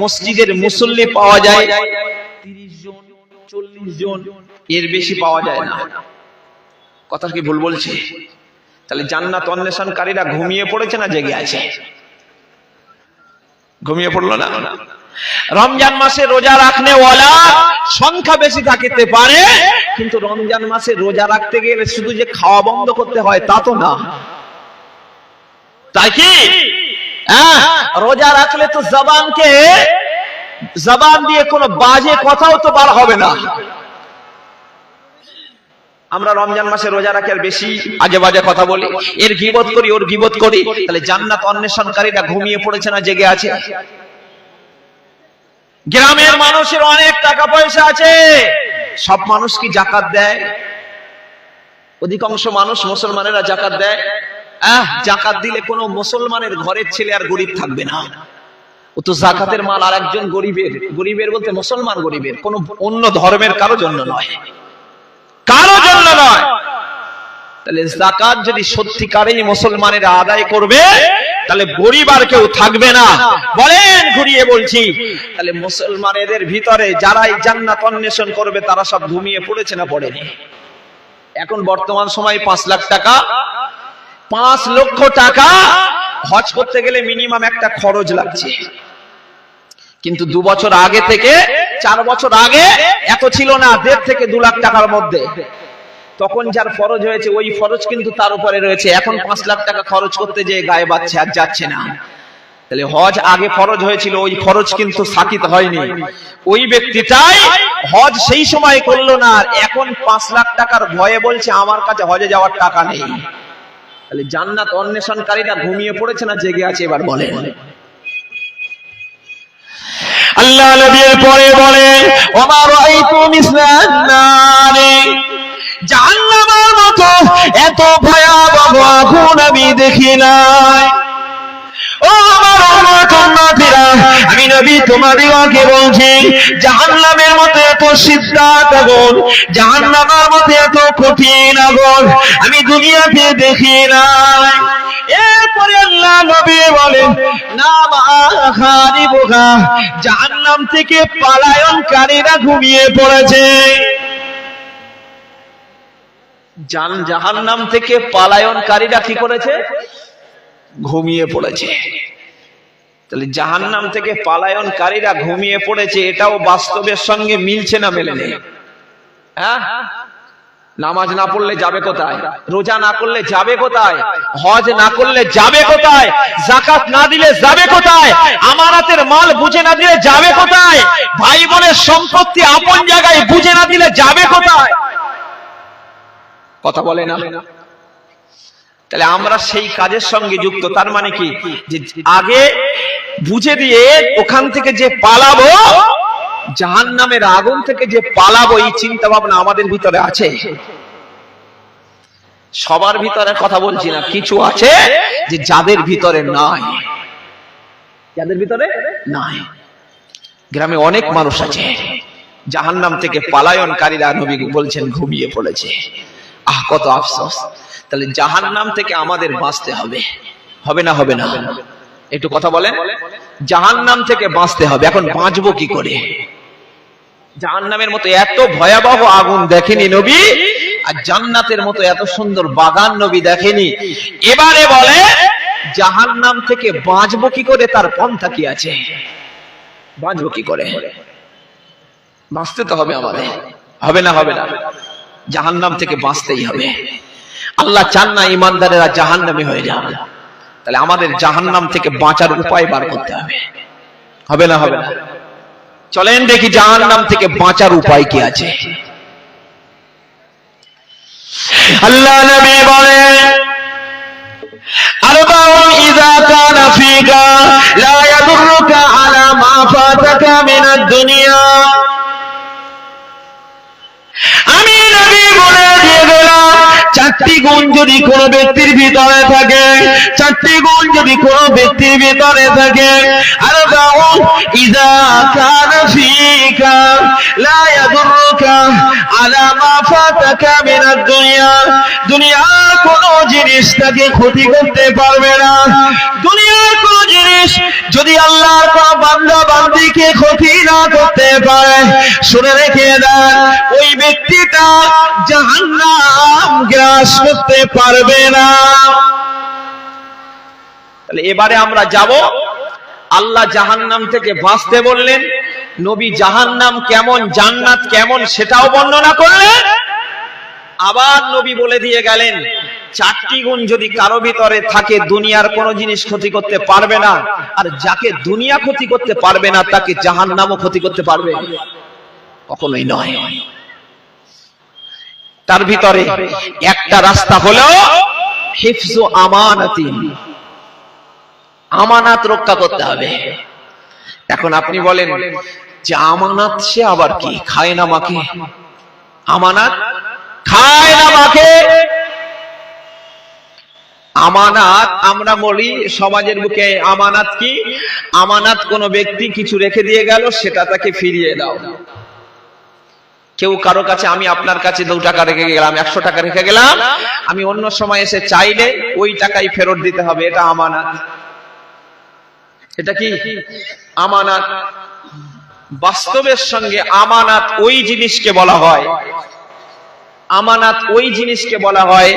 মসজিদের মুসল্লি পাওয়া যায় তিরিশ জন, চল্লিশ জন, এর বেশি পাওয়া যায় না। কথা কি ভুল বলছে? তাহলে জান্নাত অন্বেষণকারীরা ঘুমিয়ে পড়েছে না জেগে আছে? ঘুমিয়ে পড়ল না? রমজান মাসে রোজা রাখনে ওয়ালা সংখ্যা বেশি থাকিতে পারে, কিন্তু রমজান মাসে রোজা রাখতে গেলে শুধু যে খাওয়া বন্ধ করতে হয় তা তো না। তাই কি? হ্যাঁ রোজা রাখলে তো জবানকে, জবান দিয়ে কোনো বাজে কথাও তো বার হবে না। আমরা রমজান মাসে রোজা রাখি আর বেশি আজে বাজে কথা বলি। এর গিবত করি, ওর গিবত করি। তাহলে জান্নাত অন্বেষণকারীরা ঘুমিয়ে পড়েছে না, জেগে আছে? গ্রামের মানুষের অনেক টাকা পয়সা আছে। সব মানুষ কি জাকাত দেয়? অধিকাংশ মানুষ মুসলমানেরা জাকাত দেয়। আহ, জাকাত দিলে কোনো মুসলমানের ঘরের ছেলে আর গরিব থাকবে না। ও তো জাকাতের মাল আর একজন গরিবের। গরিবের বলতে মুসলমান গরিবের। কোন অন্য ধর্মের কারও জন্য নয়। কারও জন্য নয়। তাহলে জাকাত যদি সত্যিকারেই মুসলমানেরা আদায় করবে, তাহলে গরিব আর কেউ থাকবে না। বলেন, ঘুরিয়ে বলছি। তাহলে মুসলমানেদের ভিতরে যারাই জান্নাত অন্বেষণ করবে, তারা সব ঘুমিয়ে পড়েছে না পড়েনি? এখন বর্তমান সময় পাঁচ লাখ টাকা পাঁচ লক্ষ টাকা হজ করতে গেলে মিনিমাম একটা খরচ লাগছে। কিন্তু দু বছর আগে থেকে, চার বছর আগে এত ছিল না, দেড় থেকে দু লাখ টাকার মধ্যে। তখন যার ফরজ হয়েছে, ওই ফরজ কিন্তু তার উপরে রয়েছে। এখন পাঁচ লাখ টাকা খরচ করতে যে গায়ে বাচ্ছে আর যাচ্ছে না। তাহলে হজ আগে ফরজ হয়েছিল, ওই খরচ কিন্তু সাকিত হয়নি। ওই ব্যক্তিটাই হজ সেই সময় করল না এখন পাঁচ লাখ টাকার ভয়ে বলছে, আমার কাছে হজে যাওয়ার টাকা নেই। তাহলে জান্নাত অন্বেষণকারীরা ঘুমিয়ে পড়েছে না জেগে আছে এবার বলে আল্লাহ নবীর পরে বলে, ওমা রাআইতু তুমি নারে? জাহান্নামের মতো এত ভয়াবহ আগুন আমি দেখি নাই। ও আমি নবী তোমাদিগকে বলছি, জাহান্নামের মতো এত সিদ্ধাত আগুন জাহান্নামের মতো এত কঠিন আগুন আমি দুনিয়াতে দেখি নাই। এরপরে আল্লাহ নবী বলেন, না বোকা, জাহান্নাম থেকে পালায়নকারীরা ঘুমিয়ে পড়েছে। জান জাহান্নাম থেকে পালায়নকারীরা কি করেছে? ঘুমিয়ে পড়েছে। তাহলে জাহান্নাম থেকে পালায়নকারীরা ঘুমিয়ে পড়েছে, এটাও বাস্তবের সঙ্গে মিলছে না মেলে নেই হ্যাঁ? নামাজ না পড়লে যাবে কোথায়? রোজা না করলে যাবে কোথায়? হজ না করলে যাবে কোথায়? জাকাত না দিলে যাবে কোথায়? আমারাতের মাল বুঝে না দিলে যাবে কোথায়? ভাই বোনের সম্পত্তি আপন জায়গায় বুঝে না দিলে যাবে কোথায়? কথা বলে না? তাহলে আমরা সেই কাজের সঙ্গে যুক্ত, তার মানে কি? যে আগে বুঝে দিয়ে ওখান থেকে যে পালাবো জাহান নামের আগুন থেকে যে পালাবো, এই চিন্তা ভাবনা আমাদের ভিতরে আছে। সবার ভিতরে কথা বলছি না, কিছু আছে যে যাদের ভিতরে নাই। যাদের ভিতরে নাই। গ্রামে অনেক মানুষ আছে, জাহান্নাম থেকে পালায়নকারীরা নবী বলছেন, ঘুমিয়ে পড়েছে। আহ, কত আফসোস। তাহলে জাহান্নাম থেকে আমাদের বাঁচতে হবে। হবে না হবে না? একটু কথা বলেন। জাহান্নাম থেকে বাঁচতে হবে। এখন বাঁচবো কি করে? জাহান্নামের মতো এত ভয়াবহ আগুন দেখেনি নবী, আর জান্নাতের মতো এত সুন্দর বাগান নবী দেখেনি। এবারে বলে জাহান নাম থেকে বাঁচবো কি করে? তার পন্থা কি আছে? বাঁচবো কি করে? বাঁচতে তো হবে আমাদের। হবে না হবে না? জাহান্নাম থেকে বাঁচতেই হবে। আল্লাহ চান না ইমানদারেরা জাহান্নামে হয়ে যাবে তাহলে আমাদের জাহান্নাম থেকে বাঁচার উপায় বার করতে হবে। হবে না হবে না। চলেন দেখি জাহান্নাম থেকে বাঁচার উপায় কি আছে। আল্লাহ নবী বলে আরবাউন ইযা কানা ফিকা লা চারটি গুণ যদি কোনো ব্যক্তির ভিতরে থাকে, চারটি গুণ যদি কোনো ব্যক্তির ভিতরে থাকে, আর ইজা কানা ফিকা, লা ওই ব্যক্তিটা গ্রাস করতে পারবে না। এবারে আমরা যাব। আল্লাহ জাহান্নাম থেকে বাঁচতে বললেন। নবী জাহান্নাম কেমন, জান্নাত কেমন সেটাও বর্ণনা করলেন। আবার নবী বলে দিয়ে গেলেন, চারটি গুণ যদি কারও ভিতরে থাকে, দুনিয়ার কোন জিনিস ক্ষতি করতে পারবে না। আর যাকে দুনিয়া ক্ষতি করতে পারবে না, তাকে জাহান্নামও ক্ষতি করতে পারবে। কখনোই নয়। তার ভিতরে একটা রাস্তা হলো হিফজু আমানাতি। আমানাত রক্ষা করতে হবে। এখন আপনি বলেন যে আমানাত সে আবার কি? খায় না মাকে আমানাত? খায় না মাকে আমানাত আমরা বলি সমাজের বুকে আমানাত কি? আমানাত কোন ব্যক্তি কিছু রেখে দিয়ে গেল, সেটা তাকে ফিরিয়ে দাও। কেউ কারও কাছে, আমি আপনার কাছে দু টাকা রেখে গেলাম, একশো টাকা রেখে গেলাম, আমি অন্য সময় এসে চাইলে ওই টাকাই ফেরত দিতে হবে, এটা আমানাত। এটা কি? আমানাত। বাস্তবের সঙ্গে আমানাত ওই জিনিসকে বলা হয়। আমানাত ওই জিনিসকে বলা হয়,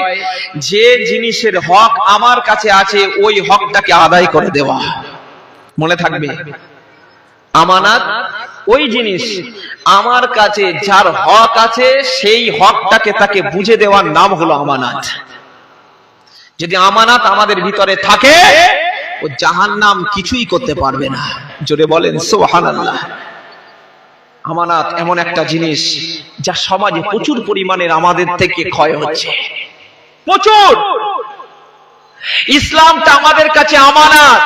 যে জিনিসের হক আমার কাছে আছে, ওই হকটাকে আদায় করে দেওয়া। মনে থাকবে? আমানাত ওই জিনিস আমার কাছে যার হক আছে, সেই হকটাকে তাকে বুঝে দেওয়ার নাম হলো আমানাত। যদি আমানাত আমাদের ভিতরে থাকে ও জাহান নাম কিছুই করতে পারবে না। জোরে বলেন সোহান আল্লাহ আমানাত এমন একটা জিনিস যা সমাজে প্রচুর পরিমাণের আমাদের থেকে ক্ষয় হচ্ছে। প্রচুর! ইসলামটা আমাদের কাছে আমানাত।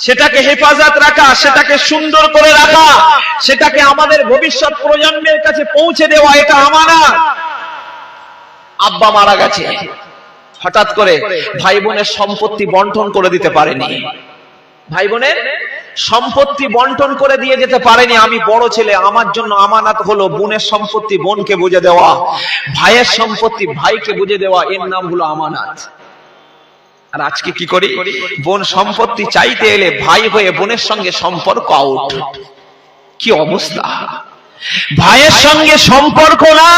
সেটাকে হেফাজত রাখা, সেটাকে সুন্দর করে রাখা, সেটাকে আমাদের ভবিষ্যৎ প্রজন্মের কাছে পৌঁছে দেওয়া, এটা আমানাত। আব্বা মারা গেছে। হঠাৎ করে ভাই বোনের সম্পত্তি বন্টন করে দিতে পারেনি। ভাই বোনের সম্পত্তি বন্টন করে দিয়ে যেতে পারেনি। আমি বড় ছেলে আমার জন্য আমানাত হলো বোনের সম্পত্তি বোনকে বুঝে দেওয়া ভাইয়ের সম্পত্তি ভাইকে বুঝে দেওয়া এর নাম হলো আমানাত। আর আজকে কি করি? বোন সম্পত্তি চাইতে এলে ভাই হয়ে বোনের সঙ্গে সম্পর্ক আউট কি অবস্থা? ভাইয়ের সঙ্গে সম্পর্ক না।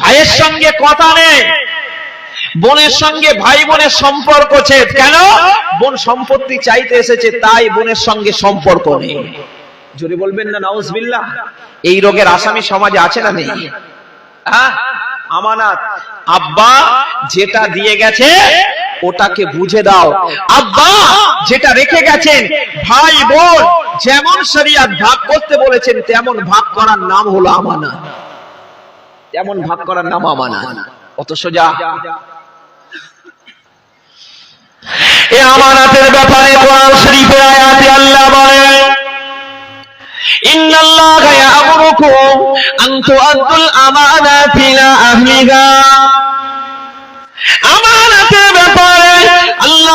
ভাইয়ের সঙ্গে কথা নেই। বোনের সঙ্গে ভাই বোনের সম্পর্ক আছে কেন? বোন সম্পত্তি চাইতে এসেছে, তাই বোনের সঙ্গে সম্পর্ক নেই। জোরে বলবেন না, নাউজবিল্লাহ। এই রোগের আসামি সমাজে আছে না নেই? আমানাত। আব্বা যেটা দিয়ে গেছে, ওটাকে বুঝে দাও। আব্বা যেটা রেখে গেছেন ভাই বোন যেমন শরিয়াত ভাগ করতে বলেছেন, তেমন ভাগ করার নাম হলো আমানাত। তেমন ভাগ করার নাম আমানাত। অত সোজা এ আমানাতের ব্যাপারে কোরআন শরীফে আয়াতে আল্লাহ বলেন, ইন্নাল্লাহা ইয়া'মুরুকুম আন তু'আদ্দুল আমানাতি ইলা আহলিহা।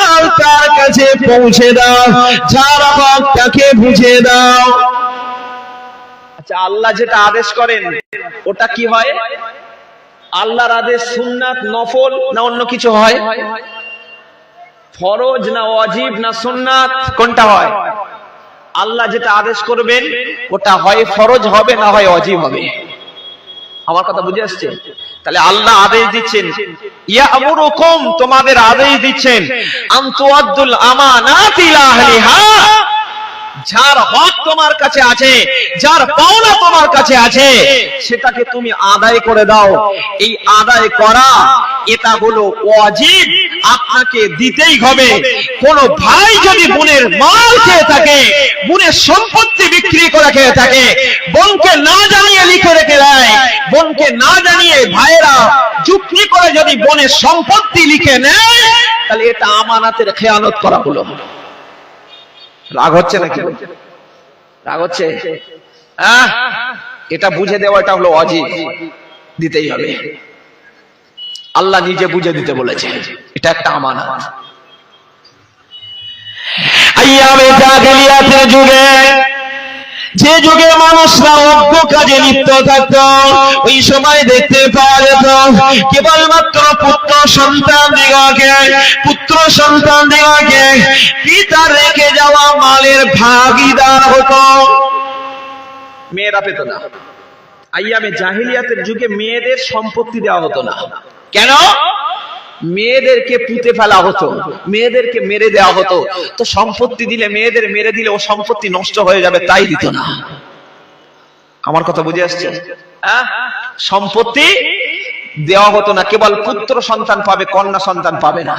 মাল তার কাছে পৌঁছে দাও, যার হক তাকে বুঝে দাও। আচ্ছা আল্লাহ যেটা আদেশ করেন, ওটা কি হয়? আল্লাহর আদেশ সুন্নাত, নফল না অন্য কিছু হয়? ফরজ না ওয়াজিব না সুন্নাত, কোনটা হয়? আল্লাহ যেটা আদেশ করবেন, ওটা হয় ফরজ হবে না হয় অজিব হবে। আমার কথা বুঝে আসছে? তাহলে আল্লাহ আদেশ দিচ্ছেন ইয়া তোমাদের আদেশ দিচ্ছেন, আনতুআদ্দুল আমানাত যার হক তোমার কাছে আছে, যার পাওনা তোমার কাছে আছে, সেটাকে তুমি আদায় করে দাও। এই আদায় করা, এটা হলো ওয়াজিব। আপনাকে দিতেই হবে। কোন ভাই যদি বোনের মাল খেয়ে থাকে, বোনের সম্পত্তি বিক্রি করে খেয়ে থাকে, বোনকে না জানিয়ে লিখে রেখে দেয়, বোনকে না জানিয়ে ভাইয়েরা চুক্তি করে যদি বোনের সম্পত্তি লিখে নেয়, তাহলে এটা আমানাতের খেয়ানত করা হলো। রাগ হচ্ছে নাকি? রাগ হচ্ছে? এটা বুঝে দেওয়াটা হলো অজিব। দিতেই হবে। আল্লাহ নিজে বুঝে দিতে বলেছে। এটা একটা আমানত। আইয়ামে যুগে যে যুগে মানুষরা অজ্ঞ কাজে লিপ্ত থাকত, ওই সময় দেখতে পাওয়া যেত, কেবলমাত্র পুত্র সন্তান দিগকে পুত্র সন্তান দিগকে পিতা রেখে যাওয়া মালের ভাগিদার হতো। মেয়েরা পেত না। আইয়ামে জাহিলিয়াতের যুগে মেয়েদের সম্পত্তি দেওয়া হতো না। কেন? মেয়েদেরকে পুঁতে ফেলা হতো মেয়েদেরকে মেরে দেওয়া হতো। তো সম্পত্তি দিলে মেয়েদের মেরে দিলে ও সম্পত্তি নষ্ট হয়ে যাবে তাই দিত না। আমার কথা বুঝে আসছে? আহ? সম্পত্তি দেওয়া হতো না কেবল পুত্র সন্তান পাবে কন্যা সন্তান পাবে না।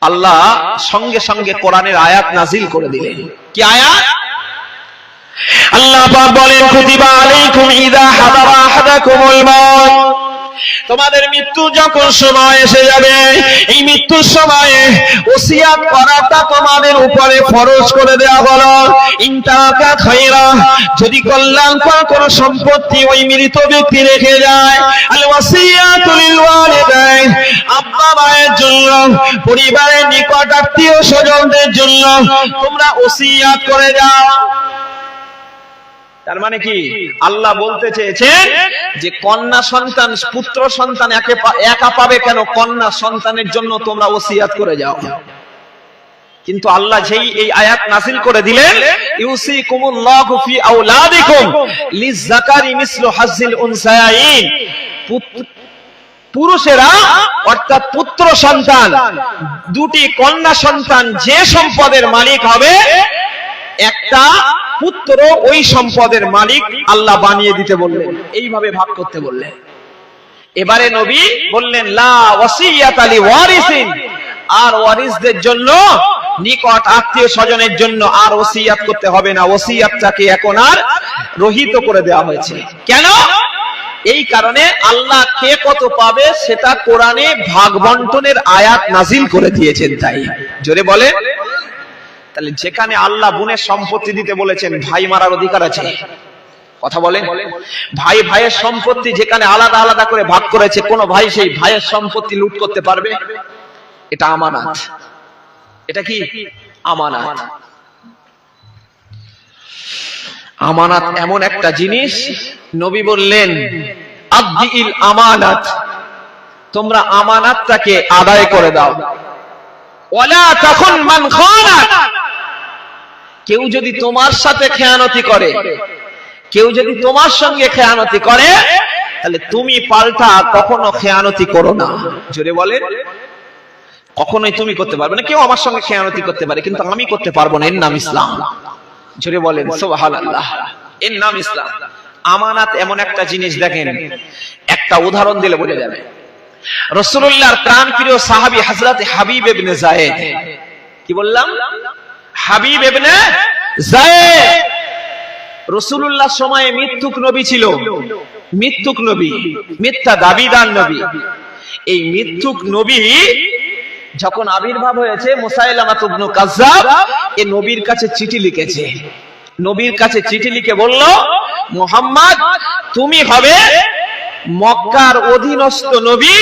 আল্লাহ সঙ্গে সঙ্গে কোরআনের আয়াত নাজিল করে দিলেন। কি আয়াত? আল্লাহ বলেন তোমাদের মৃত্যু যখন সময় এসে যাবে, এই মৃত্যুর সময়ে ওসিয়াত করাটা তোমাদের উপরে ফরজ করে দেওয়া হলো ইনতাকা খায়রা, যদি কল্যাণকর কোন সম্পত্তি ওই মৃত ব্যক্তি রেখে যায় আল ওয়াসিয়াতু লিল আব্বা মায়ের জন্য, পরিবারের নিকট আত্মীয় স্বজনদের জন্য তোমরা ওসিয়াত করে যাও। তার মানে কি? আল্লাহ বলতে চেয়েছেন যে কন্যা সন্তান, পুত্র সন্তান একে পাবে কেন? কন্যা সন্তানের জন্য তোমরা ওসিয়াত করে যাও। কিন্তু আল্লাহ যেই এই আয়াত নাসিল করে দিলেন, ইউসিকুমুল্লাহু ফি আওলাদিকুম লিযাকারি মিসলু হাজ্জিল উনসায়াইন। পুরুষেরা, অর্থাৎ পুত্র সন্তান, দুটি কন্যা সন্তান যে সম্পদের মালিক হবে, একটা পুত্র ওই সম্পদের মালিক আল্লাহ বানিয়ে দিতে বললেন। এইভাবে ভাগ করতে বললেন। এবারে নবী বললেন আর ওয়ারিসদের জন্য, নিকট আত্মীয় স্বজনের জন্য আর ওসিয়াত করতে হবে না। ওসিয়াতটাকে এখন আর রহিত করে দেওয়া হয়েছে। কেন? এই কারণে আল্লাহ কে কত পাবে সেটা কোরআনে ভাগ বন্টনের আয়াত নাজিল করে দিয়েছেন তাই। জোরে বলে তাহলে যেখানে আল্লাহ বোনের সম্পত্তি দিতে বলেছেন, ভাই মারার অধিকার আছে। কথা বলেন? ভাই, ভাইয়ের সম্পত্তি যেখানে আলাদা আলাদা করে ভাগ করেছে, কোন ভাই সেই ভাইয়ের সম্পত্তি লুট করতে পারবে? এটা আমানাত। এটা কি? আমানাত। আমানাত এমন একটা জিনিস, নবী বললেন আব্দিল আমানাত। তোমরা আমানাতটাকে আদায় করে দাও। ওয়ালা তখন মান খানাত কেউ যদি তোমার সাথে খেয়ানতি করে, কেউ যদি তোমার সঙ্গে খেয়ানতি করে, তাহলে তুমি পাল্টা কখনো খেয়ানতি করো না। জোরে বলেন। কখনোই তুমি করতে পারবে না। কেউ আমার সঙ্গে খেয়ানতি করতে পারে, কিন্তু আমি করতে পারব না। এর নাম ইসলাম। জোরে বলেন, সুবহানাল্লাহ। এর নাম ইসলাম। আমানাত এমন একটা জিনিস দেখেন, একটা উদাহরণ দিলে বোঝা যাবে। রসুল্লাহর প্রাণ প্রিয় সাহাবী হযরত হাবিব ইবনে জায়েদ কি বললাম? হাবিব জায়েদ রসুল্লাহ সময়ে মৃত্যুক নবী ছিল। মৃত্যুক নবী, মিথ্যা দাবিদার নবী। এই মৃত্যুক নবী যখন আবির্ভাব হয়েছে এ নবীর কাছে চিঠি লিখেছে। নবীর কাছে চিঠি লিখে বলল, মোহাম্মদ, তুমি হবে মক্কার অধীনস্থ নবী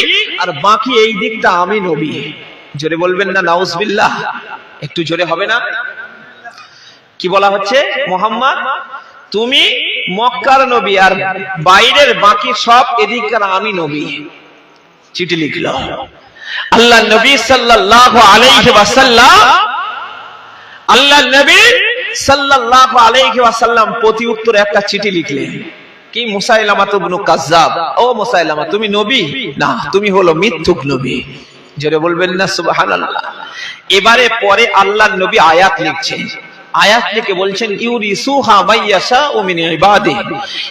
আর বাকি এই দিকটা আমি নবী। জোরে বলবেন না, নাউজবিল্লাহ। একটু জোরে হবে না? কি বলা হচ্ছে? মোহাম্মদ, তুমি মক্কার নবী আর বাইরের বাকি সব এদিককার আমি নবী। চিঠি লিখল। আল্লাহ নবী সাল্লাল্লাহু আলাইহি ওয়াসাল্লাম, আল্লাহ নবী সাল্লাল্লাহু আলাইহি ওয়াসাল্লাম প্রতি উত্তরে একটা চিঠি লিখলেন। কি? মুসাইলামা ইবনু কাজ্জাব। ও মুসাইলামা, তুমি নবী? না, তুমি হলো মিথ্যুক নবী। জোরে বলবেন না, সুবহানাল্লাহ। এবারে পরে আল্লাহর নবী আয়াত লিখছেন। আয়াত লিখে বলছেন, ইউরিসুহা মাইয়াশা ও মিন ইবাদি।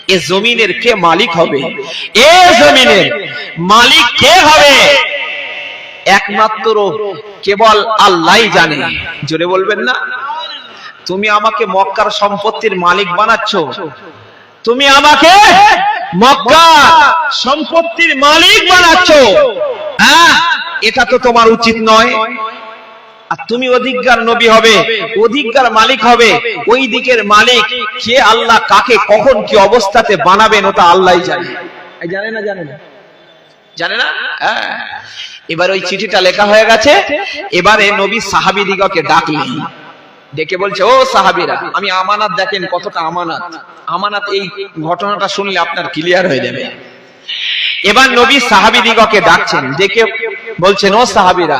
এ জমিনের কে মালিক হবে? এ জমিনের মালিক কে হবে? একমাত্র কেবল আল্লাহই জানে। জোরে বলবেন না? তুমি আমাকে মক্কার সম্পত্তির মালিক বানাচ্ছ। তুমি আমাকে মক্কা সম্পত্তির মালিক বানাচ্ছ। হ্যাঁ এটা তো তোমার উচিত নয়। আর তুমি অধিকার নবী হবে অধিকার মালিক হবে ওই দিকের মালিক কে আল্লাহ কাকে কখন কি অবস্থাতে বানাবেন ওটা আল্লাহই জানে। জানে না জানে না। জানে না? হ্যাঁ। এবার ওই চিঠিটা লেখা হয়ে গেছে এবারে নবী সাহাবিদিগকে ডাকলেন। ডেকে বলছে ও সাহাবিরা আমি আমানাত দেখেন কতটা আমানাত। আমানাত এই ঘটনাটা শুনলে আপনার ক্লিয়ার হয়ে যাবে। এবার নবী সাহাবি দিগকে ডাকছেন ডেকে বলছেন ও সাহাবিরা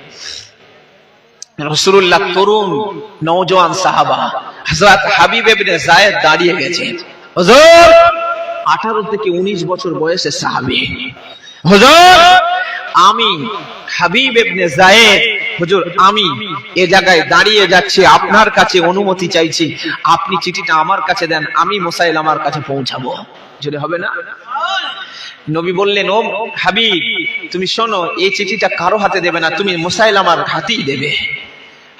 রসুল্লাহ তরুণ, নওজোয়ান সাহাবা, হযরত হাবিব ইবনে জায়েদ দাঁড়িয়ে গেছেন। হুজুর 18 থেকে 19 বছর বয়সে সাহাবী। হুজুর, আমি হাবিব ইবনে জায়েদ হুজুর, আমি এ জায়গায় দাঁড়িয়ে যাচ্ছি, আপনার কাছে অনুমতি চাইছি, আপনি চিঠিটা আমার কাছে দেন, আমি মুসাইলামার কাছে পৌঁছাবো। যদি হবে না? নবী বললেন, ও হাবিব, তুমি শোনো, এই চিঠিটা কারও হাতে দেবে না, তুমি মুসাইলামার হাতেই দেবে।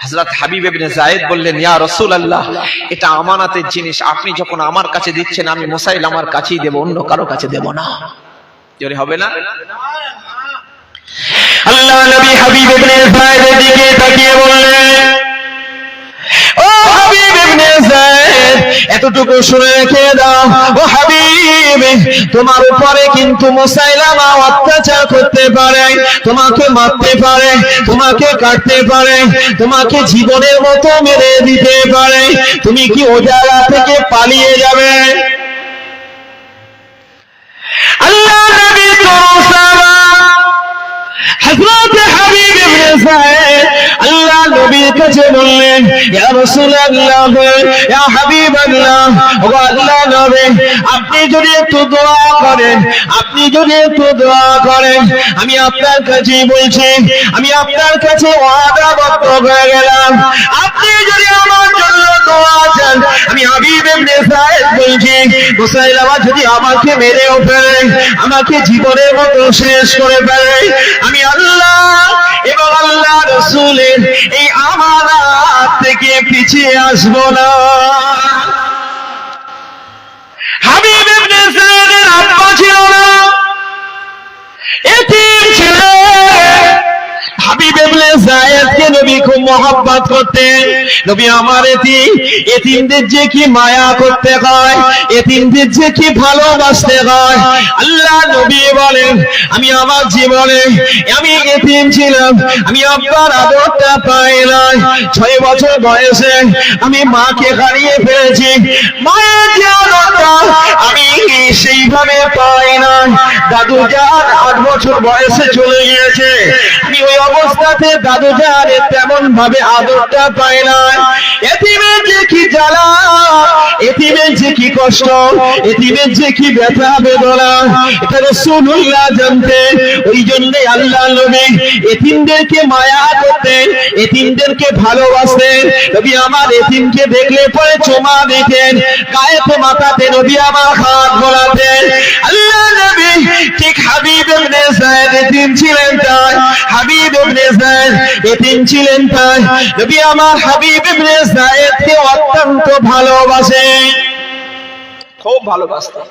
হযরত হাবিব এবনে জায়েদ বললেন, ইয়া রাসূলুল্লাহ, এটা আমানাতের জিনিস। আপনি যখন আমার কাছে দিচ্ছেন, আমি মোসাইল আমার কাছেই দেব, অন্য কারও কাছে দেব না। জোরে হবে না? আল্লাহ নবী হাবিব ইবনে জায়েদের দিকে তাকিয়ে বললেন ও হাবিব ইবনে যায়েদ এতটুকু শুনে রেখে দাও। ও হাবিব, তোমার উপরে কিন্তু মুসাইলামা অত্যাচার করতে পারে। তোমাকে মারতে পারে, তোমাকে কাটতে পারে, তোমাকে জীবনের মতো মেরে দিতে পারে। তুমি কি ও জায়গা থেকে পালিয়ে যাবে? আল্লাহ নবী তো হযরত হাবিব ইবনে যায়েদ আপনি যদি একটু দোয়া করেন, আপনি যদি একটু দোয়া করেন, আমি আপনার কাছে বলছি, আমি আপনার কাছে হয়ে গেলাম। আপনি যদি আমার জন্য দোয়া চান, আমি বলছি যদি আমাকে মেরেও ফেলে আমাকে জীবনের মতো শেষ করে ফেলে, আমি আল্লাহ এবং আল্লাহ রসুলের এই আমানত থেকে পিছিয়ে আসব না। হাবিব ইবনে আব্বা ছিল না। এতিম ছিল মহব্বত করতেন নবী আমার এতিম এতিমদের যে কি মায়া করতে হয়, এতিমদের যে কি ভালোবাসতে হয়। আল্লাহ নবী বলেন, আমি আমার জীবনে, আমি এতিম ছিলাম, আমি আব্বার আদরটা পাই নাই। ছয় বছর বয়সে আমি মাকে হারিয়ে ফেলেছি। মায়ের যে আদরটা আমি সেইভাবে পাই না দাদু যান আট বছর বয়সে চলে গিয়েছে, আমি ওই অবস্থাতে দাদু যান তেমন ভাবে আদরটা পায় না। এতিমের যে কি কষ্ট? এতিমের যে কি ব্যথা বেদনা? এটা রাসূলুল্লাহ জানতেন ওই জন্য আল্লাহ নবী এতিমদেরকে মায়া করতেন, এতিমদেরকে ভালোবাসতেন। নবী আমার এতিমকে দেখলে পরে চোমা দিতেন, গায়ে তো মাথাতে নবী আমার হাত বোলাতেন আল্লাহ নবী ঠিক হাবিব ইবনে যায়েদ এতিম ছিলেন তাই, হাবিব ইবনে যায়েদ এতিম ছিলেন তাই। নবী আমার হাবিব ইবনে যায়েদকে অত্যন্ত ভালোবাসেন। খুব ভালোবাসতেন